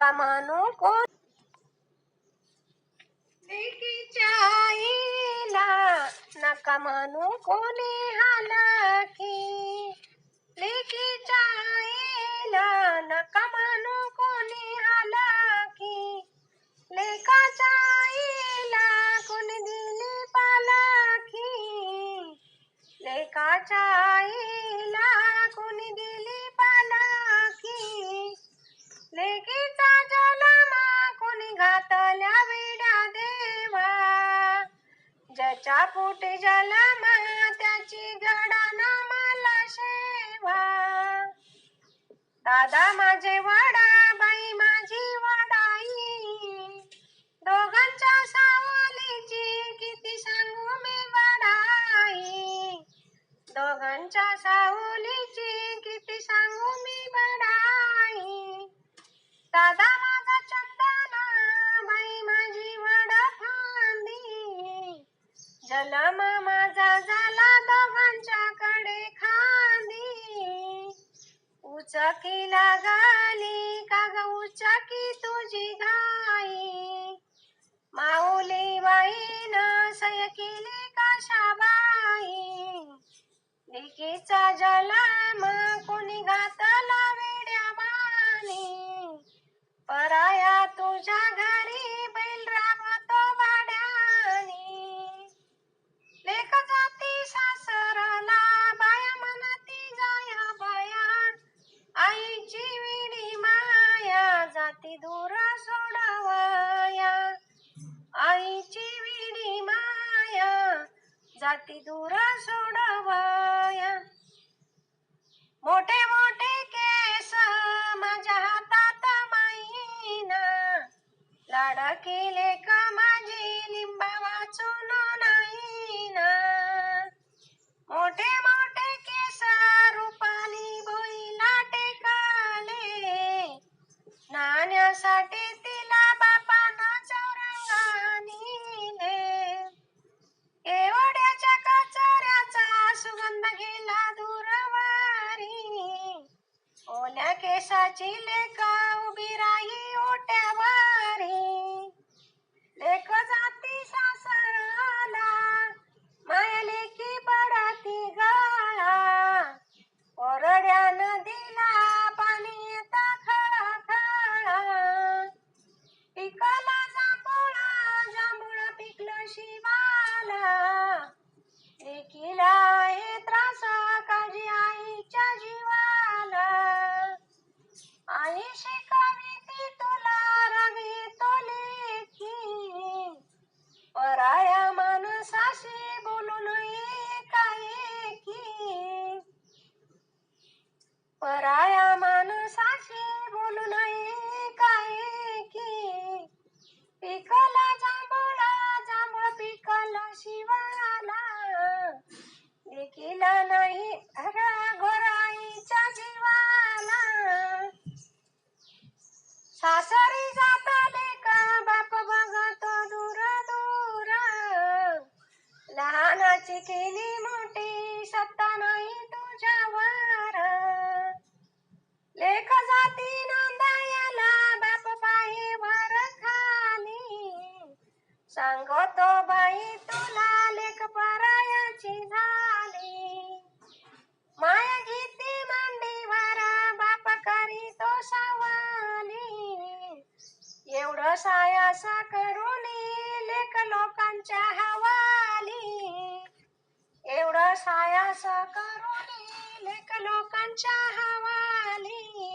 का मानू चाहिला आईला नका को कोणी की लेकीच्या चाहिला घातल्या विडा देवा. ज्याच्या पोटी जला महा त्याची घडाना मला शेवा. दादा माझे वाडा बाई माझी वाडाई. दोघांच्या सावलीची किती सांगू मी वाडाई दोघांच्या सावली काकी लागाली का गऊच्या की तुझी गाई माऊली बाईनं सय केली का शाबाई देखीचा लेकीचा मा कोणी घातला जाती दूर सोडवाया. मोठे मोठे केस माझ्या हातात माईना. लाडा केले केसाची लेका उभी राही ओट्यावर. suara गोसावाली एवढं सायासा करून लेख लोकांच्या हवाली. एवढं सायासा करून लेख लोकांच्या हवाली.